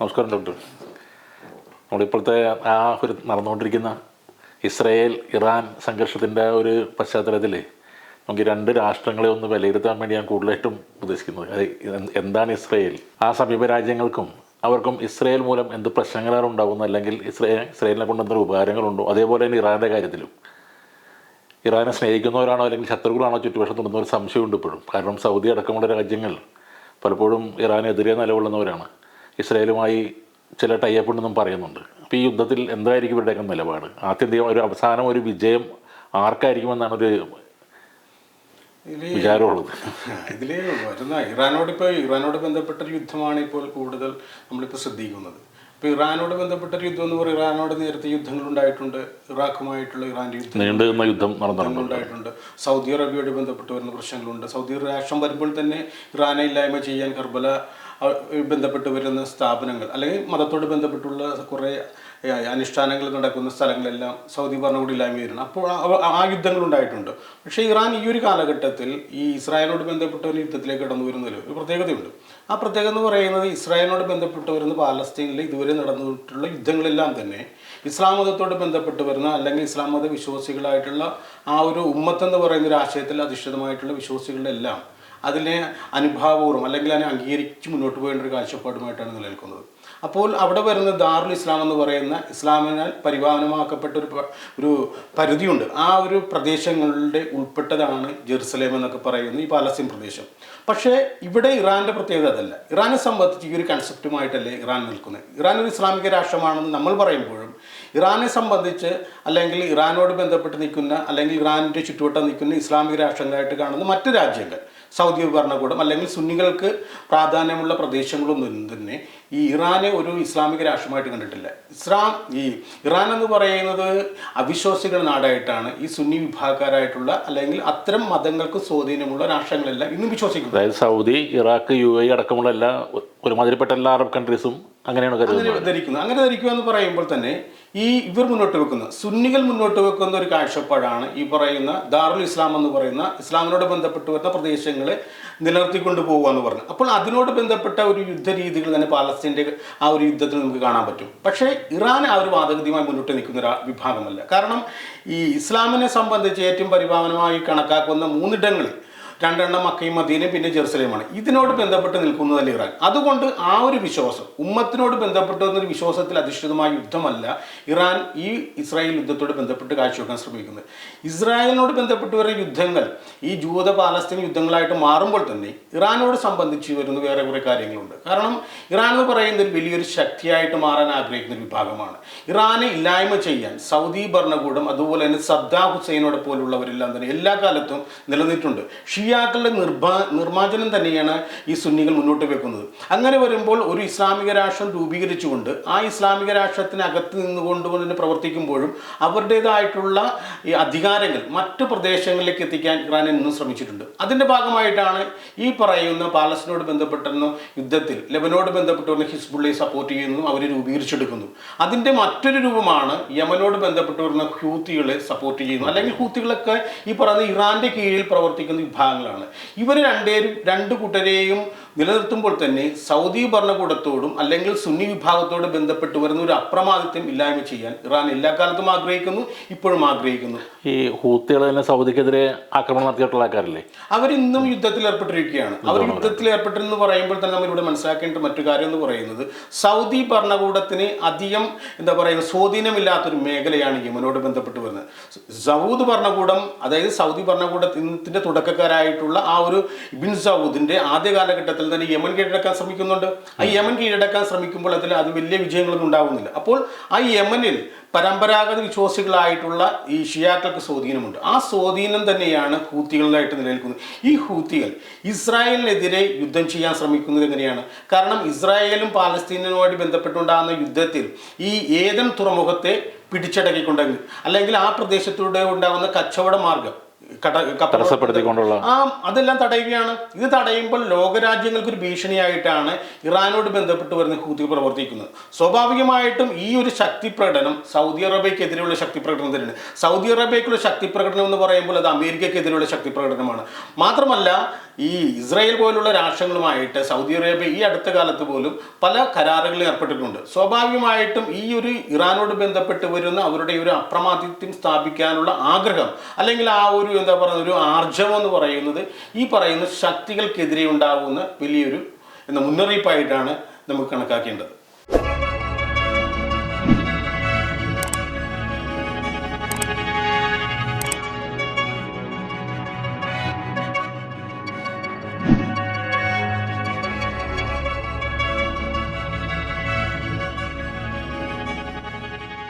നമസ്കാരം ഡോക്ടർ. നമ്മളിപ്പോഴത്തെ ആ ഒരു നടന്നുകൊണ്ടിരിക്കുന്ന ഇസ്രയേൽ ഇറാൻ സംഘർഷത്തിന്റെ ഒരു പശ്ചാത്തലത്തിൽ നമുക്ക് രണ്ട് രാഷ്ട്രങ്ങളെ ഒന്ന് വിലയിരുത്താൻ വേണ്ടി ഞാൻ കൂടുതലായിട്ടും ഉദ്ദേശിക്കുന്നത്. അത് എന്താണ് ഇസ്രയേൽ? ആ സമീപ രാജ്യങ്ങൾക്കും അവർക്കും ഇസ്രയേൽ മൂലം എന്ത് പ്രശ്നങ്ങളാണ് ഉണ്ടാകുന്നത്? അല്ലെങ്കിൽ ഇസ്രയേൽ ഇസ്രയേലിനെ കൊണ്ട് എന്തൊരു ഉപകാരങ്ങളുണ്ടോ? അതേപോലെ തന്നെ ഇറാന്റെ കാര്യത്തിലും. ഇറാനെ സ്നേഹിക്കുന്നവരാണോ അല്ലെങ്കിൽ ശത്രുക്കളാണോ ചുറ്റുവശത്തുണ്ടെന്ന ഒരു സംശയമുണ്ട് ഇപ്പോഴും. കാരണം സൗദി അടക്കമുള്ള രാജ്യങ്ങൾ പലപ്പോഴും ഇറാനെതിരെ നിലകൊള്ളുന്നവരാണ്. ഇസ്രയേലുമായി ചില ടൈപ്പ് ഉണ്ടെന്നും പറയുന്നുണ്ട്. അപ്പോൾ ഈ യുദ്ധത്തിൽ എന്തായിരിക്കും ഇവരുടെയൊക്കെ നിലപാട്? ആത്യന്തികം ഒരു അവസാനം ഒരു വിജയം ആർക്കായിരിക്കുമെന്നാണ് ഒരു വിചാരമുള്ളത്. ഇതിൽ വരുന്ന ഇറാനോട് ഇപ്പോൾ ഇറാനോട് ബന്ധപ്പെട്ട യുദ്ധമാണ് ഇപ്പോൾ കൂടുതൽ നമ്മളിപ്പോൾ ശ്രദ്ധിക്കുന്നത്. ഇപ്പോൾ ഇറാനോട് ബന്ധപ്പെട്ട ഒരു യുദ്ധം എന്ന് പറയുന്നത് ഇറാനോട് നേരത്തെ യുദ്ധങ്ങൾ ഉണ്ടായിട്ടുണ്ട് ഇറാഖുമായിട്ടുള്ള ഇറാന്റെ യുദ്ധം നീണ്ടു യുദ്ധം സൗദി അറേബ്യയോട് ബന്ധപ്പെട്ട് വരുന്ന പ്രശ്നങ്ങളുണ്ട്. സൗദി രാഷ്ട്രം വരുമ്പോൾ തന്നെ ഇറാനെ ഇല്ലായ്മ ചെയ്യാൻ കർബല ബന്ധപ്പെട്ട് വരുന്ന സ്ഥാപനങ്ങൾ അല്ലെങ്കിൽ മതത്തോട് ബന്ധപ്പെട്ടുള്ള കുറേ അനുഷ്ഠാനങ്ങൾ നടക്കുന്ന സ്ഥലങ്ങളെല്ലാം സൗദി ഭരണകൂടം ഇല്ലായ്മ വരുന്നു അപ്പോൾ ആ- ആ യുദ്ധങ്ങൾ ഉണ്ടായിട്ടുണ്ട് പക്ഷേ ഇറാൻ ഈ ഒരു കാലഘട്ടത്തിൽ ഈ ഇസ്രായേലിനോട് ബന്ധപ്പെട്ട ഒരു യുദ്ധത്തിലേക്ക് കടന്നു വരുന്നതിൽ ഒരു പ്രത്യേകതയുണ്ട്. ആ പ്രത്യേകത എന്ന് പറയുന്നത് ഇസ്രായേലിനോട് ബന്ധപ്പെട്ട് വരുന്ന പാലസ്തീനിൽ ഇതുവരെ നടന്നിട്ടുള്ള യുദ്ധങ്ങളെല്ലാം തന്നെ ഇസ്ലാം മതത്തോട് ബന്ധപ്പെട്ട് വരുന്ന അല്ലെങ്കിൽ ഇസ്ലാം മത വിശ്വാസികളായിട്ടുള്ള ആ ഒരു ഉമ്മത്ത് എന്ന് പറയുന്ന ഒരു ആശയത്തിൽ അധിഷ്ഠിതമായിട്ടുള്ള വിശ്വാസികളുടെ എല്ലാം അതിനെ അനുഭാവപൂർവം അല്ലെങ്കിൽ അതിനെ അംഗീകരിച്ച് മുന്നോട്ട് പോകേണ്ട ഒരു കാഴ്ചപ്പാടുമായിട്ടാണ് നിലനിൽക്കുന്നത്. അപ്പോൾ അവിടെ വരുന്ന ദാറുൽ ഇസ്ലാം എന്ന് പറയുന്ന ഇസ്ലാമിനാൽ പരിപാലനമാക്കപ്പെട്ട ഒരു ഒരു പരിധിയുണ്ട്. ആ ഒരു പ്രദേശങ്ങളുടെ ഉൾപ്പെട്ടതാണ് ജെറുസലേം എന്നൊക്കെ പറയുന്ന ഈ പാലസ്തീൻ പ്രദേശം. പക്ഷേ ഇവിടെ ഇറാന്റെ പ്രത്യേകത അതല്ല. ഇറാനെ സംബന്ധിച്ച് ഈ ഒരു കൺസെപ്റ്റുമായിട്ടല്ലേ ഇറാൻ നിൽക്കുന്നത്. ഇറാൻ ഒരു ഇസ്ലാമിക രാഷ്ട്രമാണെന്ന് നമ്മൾ പറയുമ്പോഴും ഇറാനെ സംബന്ധിച്ച് അല്ലെങ്കിൽ ഇറാനോട് ബന്ധപ്പെട്ട് നിൽക്കുന്ന അല്ലെങ്കിൽ ഇറാനിന്റെ ചുറ്റുവട്ടം നിൽക്കുന്ന ഇസ്ലാമിക രാഷ്ട്രങ്ങളായിട്ട് കാണുന്ന മറ്റ് രാജ്യങ്ങൾ സൗദി ഭരണകൂടം അല്ലെങ്കിൽ സുന്നികൾക്ക് പ്രാധാന്യമുള്ള പ്രദേശങ്ങളൊന്നും തന്നെ ഈ ഇറാനെ ഒരു ഇസ്ലാമിക രാഷ്ട്രമായിട്ട് കണ്ടിട്ടില്ല. ഇസ്ലാം ഈ ഇറാൻ എന്ന് പറയുന്നത് അവിശ്വാസികൾ നാടായിട്ടാണ് ഈ സുന്നി വിഭാഗക്കാരായിട്ടുള്ള അല്ലെങ്കിൽ അത്തരം മതങ്ങൾക്ക് സ്വാധീനമുള്ള രാഷ്ട്രങ്ങളെല്ലാം ഇന്നും വിശ്വസിക്കുന്നു അതായത് സൗദി ഇറാഖ് യു എ അടക്കമുള്ള എല്ലാ ഒരുമാതിരിപ്പെട്ട എല്ലാ അറബ് കൺട്രീസും അങ്ങനെയാണ് കരുതുന്നത്. ധരിക്കുന്നത്. ധരിക്കുന്നു അങ്ങനെ ധരിക്കുക എന്ന് പറയുമ്പോൾ തന്നെ ഈ ഇവർ മുന്നോട്ട് വെക്കുന്ന സുന്നികൾ മുന്നോട്ട് വെക്കുന്ന ഒരു കാഴ്ചപ്പാടാണ് ഈ പറയുന്ന ദാറുൽ ഇസ്ലാം എന്ന് പറയുന്ന ഇസ്ലാമിനോട് ബന്ധപ്പെട്ട് വരുന്ന പ്രദേശങ്ങളെ നിലനിർത്തിക്കൊണ്ട് പോകുക എന്ന് പറഞ്ഞു. അപ്പോൾ അതിനോട് ബന്ധപ്പെട്ട ഒരു യുദ്ധ രീതികൾ തന്നെ പാലസ്തീന്റെ ആ ഒരു യുദ്ധത്തിൽ നമുക്ക് കാണാൻ പറ്റും. പക്ഷേ ഇറാൻ ആ ഒരു വാദഗതിയുമായി മുന്നോട്ട് നിൽക്കുന്ന ഒരു വിഭാഗമല്ല. കാരണം ഈ ഇസ്ലാമിനെ സംബന്ധിച്ച് ഏറ്റവും പരിഭാവനമായി കണക്കാക്കുന്ന മൂന്നിടങ്ങളിൽ രണ്ടെണ്ണം മക്കയും മദീനയും പിന്നെ ജെറുസലേമാണ്. ഇതിനോട് ബന്ധപ്പെട്ട് നിൽക്കുന്നതല്ല ഇറാൻ. അതുകൊണ്ട് ആ ഒരു വിശ്വാസം ഉമ്മത്തിനോട് ബന്ധപ്പെട്ട് വന്നൊരു വിശ്വാസത്തിൽ അധിഷ്ഠിതമായ യുദ്ധമല്ല ഇറാൻ ഈ ഇസ്രായേൽ യുദ്ധത്തോട് ബന്ധപ്പെട്ട് കാഴ്ചവെക്കാൻ ശ്രമിക്കുന്നത്. ഇസ്രായേലിനോട് ബന്ധപ്പെട്ട് വരുന്ന യുദ്ധങ്ങൾ ഈ ജൂത പാലസ്തീൻ യുദ്ധങ്ങളായിട്ട് മാറുമ്പോൾ തന്നെ ഇറാനോട് സംബന്ധിച്ച് വരുന്ന വേറെ കുറേ കാര്യങ്ങളുണ്ട്. കാരണം ഇറാൻ എന്ന് പറയുന്നത് ഒരു വലിയൊരു ശക്തിയായിട്ട് മാറാൻ ആഗ്രഹിക്കുന്ന ഒരു വിഭാഗമാണ്. ഇറാനെ ഇല്ലായ്മ ചെയ്യാൻ സൗദി ഭരണകൂടം അതുപോലെ തന്നെ സദ്ദാം ഹുസൈനോടെ പോലുള്ളവരെല്ലാം തന്നെ എല്ലാ കാലത്തും നിലനിന്നിട്ടുണ്ട്. ഷിയാക്കളുടെ നിർഭാ നിർമ്മാർജനം തന്നെയാണ് ഈ സുന്നികൾ മുന്നോട്ട് വെക്കുന്നത്. അങ്ങനെ വരുമ്പോൾ ഒരു ഇസ്ലാമിക രാഷ്ട്രം രൂപീകരിച്ചുകൊണ്ട് ആ ഇസ്ലാമിക രാഷ്ട്രത്തിനകത്ത് നിന്നുകൊണ്ട് തന്നെ പ്രവർത്തിക്കുമ്പോഴും അവരുടേതായിട്ടുള്ള ഈ അധികാരങ്ങൾ മറ്റ് പ്രദേശങ്ങളിലേക്ക് എത്തിക്കാൻ ഇറാൻ എന്നും ശ്രമിച്ചിട്ടുണ്ട്. അതിന്റെ ഭാഗമായിട്ടാണ് ഈ പറയുന്ന പാലസ്തീനോട് ബന്ധപ്പെട്ടെന്നും യുദ്ധത്തിൽ ലെബനോട് ബന്ധപ്പെട്ട് വരുന്ന ഹിസ്ബുള്ളയെ സപ്പോർട്ട് ചെയ്യുന്നു അവർ രൂപീകരിച്ചെടുക്കുന്നു. അതിന്റെ മറ്റൊരു രൂപമാണ് യമനോട് ബന്ധപ്പെട്ട് വരുന്ന ഹൂത്തികളെ സപ്പോർട്ട് ചെയ്യുന്നു. അല്ലെങ്കിൽ ഹൂത്തികളൊക്കെ ഈ പറയുന്ന ഇറാന്റെ കീഴിൽ പ്രവർത്തിക്കുന്ന വിഭാഗങ്ങളാണ് ഇവർ രണ്ടേരും രണ്ട് കൂട്ടരെയും നിലനിർത്തുമ്പോൾ തന്നെ സൗദി ഭരണകൂടത്തോടും അല്ലെങ്കിൽ സുന്നി വിഭാഗത്തോട് ബന്ധപ്പെട്ട് വരുന്ന ഒരു അപ്രമാദിത്വം ഇല്ലായ്മ ചെയ്യാൻ ഇറാൻ എല്ലാ കാലത്തും ആഗ്രഹിക്കുന്നു ഇപ്പോഴും ആഗ്രഹിക്കുന്നു. ഈ ഹൂത്തികൾ തന്നെ സൗദിക്കെതിരെ ആക്രമണം നടത്തിയിട്ടുള്ള ആൾക്കാരല്ലേ? അവരിന്നും യുദ്ധത്തിൽ ഏർപ്പെട്ടിരിക്കുകയാണ്. അവർ യുദ്ധത്തിൽ ഏർപ്പെട്ടെന്ന് പറയുമ്പോൾ തന്നെ നമ്മൾ ഇവിടെ മനസ്സിലാക്കേണ്ട മറ്റു കാര്യം എന്ന് പറയുന്നത് സൗദി ഭരണകൂടത്തിന് അധികം എന്താ പറയുക സ്വാധീനമില്ലാത്തൊരു മേഖലയാണ് യമനോട് ബന്ധപ്പെട്ട് വരുന്നത്. സൗദ് ഭരണകൂടം അതായത് സൗദി ഭരണകൂടത്തിന്റെ തുടക്കക്കാരായിട്ടുള്ള ആ ഒരു ബിൻ സൗദിന്റെ ആദ്യ കാലഘട്ടത്തിൽ തന്നെ യമൻ കീഴടക്കാൻ ശ്രമിക്കുന്നുണ്ട്. ആ യമൻ കീഴടക്കാൻ ശ്രമിക്കുമ്പോൾ അതിൽ അത് വലിയ വിജയങ്ങളൊന്നും ഉണ്ടാകുന്നില്ല അപ്പോൾ ആ യമനിൽ പരമ്പരാഗത വിശ്വാസികളായിട്ടുള്ള ഈ ഷിയാക്കൾക്ക് സ്വാധീനമുണ്ട്. ആ സ്വാധീനം തന്നെയാണ് ഹൂത്തികളിലായിട്ട് നിലനിൽക്കുന്നത്. ഈ ഹൂത്തികൾ ഇസ്രായേലിനെതിരെ യുദ്ധം ചെയ്യാൻ ശ്രമിക്കുന്നത് എങ്ങനെയാണ്? കാരണം ഇസ്രായേലും പാലസ്തീനുമായിട്ട് ബന്ധപ്പെട്ടുണ്ടാകുന്ന യുദ്ധത്തിൽ ഈ ഏതൻ തുറമുഖത്തെ പിടിച്ചടക്കിക്കൊണ്ടെങ്കിൽ അല്ലെങ്കിൽ ആ പ്രദേശത്തൂടെ ഉണ്ടാകുന്ന കച്ചവട മാർഗം തടസ്സപ്പെടുത്തിക്കൊണ്ടുള്ള ആ അതെല്ലാം തടയുകയാണ്. ഇത് തടയുമ്പോൾ ലോകരാജ്യങ്ങൾക്ക് ഒരു ഭീഷണിയായിട്ടാണ് ഇറാനോട് ബന്ധപ്പെട്ട് വരുന്ന ഹൂതി പ്രവർത്തിക്കുന്നത്. സ്വാഭാവികമായിട്ടും ഈ ഒരു ശക്തി പ്രകടനം സൗദി അറേബ്യക്കെതിരെയുള്ള ശക്തി പ്രകടനം തന്നെയാണ്. സൗദി അറേബ്യക്കുള്ള ശക്തി പ്രകടനം എന്ന് പറയുമ്പോൾ അത് അമേരിക്കക്കെതിരെയുള്ള ശക്തി പ്രകടനമാണ്. മാത്രമല്ല ഈ ഇസ്രായേൽ പോലുള്ള രാഷ്ട്രങ്ങളുമായിട്ട് സൗദി അറേബ്യ ഈ അടുത്ത കാലത്ത് പോലും പല കരാറുകളിൽ ഏർപ്പെട്ടിട്ടുണ്ട്. സ്വാഭാവികമായിട്ടും ഈ ഒരു ഇറാനോട് ബന്ധപ്പെട്ട് വരുന്ന അവരുടെ ഒരു അപ്രമാദിത്യം സ്ഥാപിക്കാനുള്ള ആഗ്രഹം അല്ലെങ്കിൽ ആ ഒരു എന്താ പറയുക ഒരു ആർജവം എന്ന് പറയുന്നത് ഈ പറയുന്ന ശക്തികൾക്കെതിരെ ഉണ്ടാകുന്ന വലിയൊരു എന്ന മുന്നറിയിപ്പായിട്ടാണ് നമുക്ക് കണക്കാക്കേണ്ടത്.